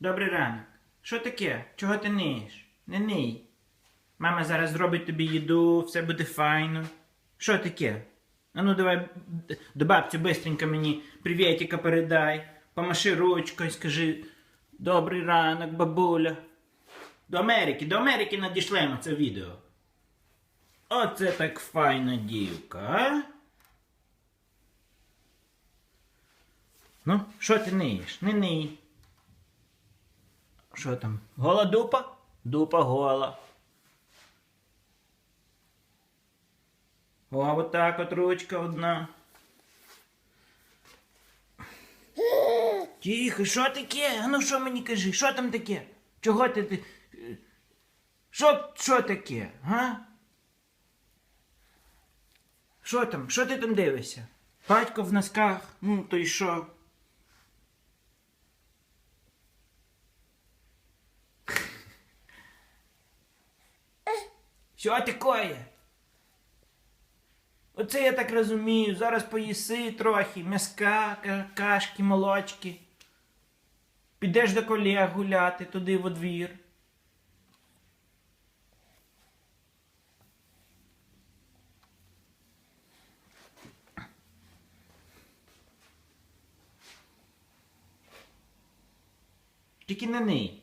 Добрий ранок. Що таке? Чого ти ниєш? Не ний. Мама зараз зробить тобі їду, все буде файно. Що таке? А ну давай до бабці бистренько мені привітика передай. Помаши ручкою, скажи добрий ранок, бабуля. До Америки, до Америки надішлемо це відео. Оце так файна дівка, а? Ну, що ти ниєш? Не ний. Що там? Гола дупа? Дупа гола. О, от так от ручка одна. Тихо, що таке? А ну що мені кажи, що там таке? Чого ти ти. Що, що таке? Га? Що там? Що ти там дивишся? Батько в носках, ну то й що? Що таке? Оце я так розумію. Зараз поїси трохи м'яска, кашки, молочки. Підеш до колег гуляти туди во двір. Тільки не ний.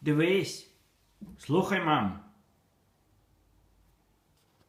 Дивись. Слухай, маму.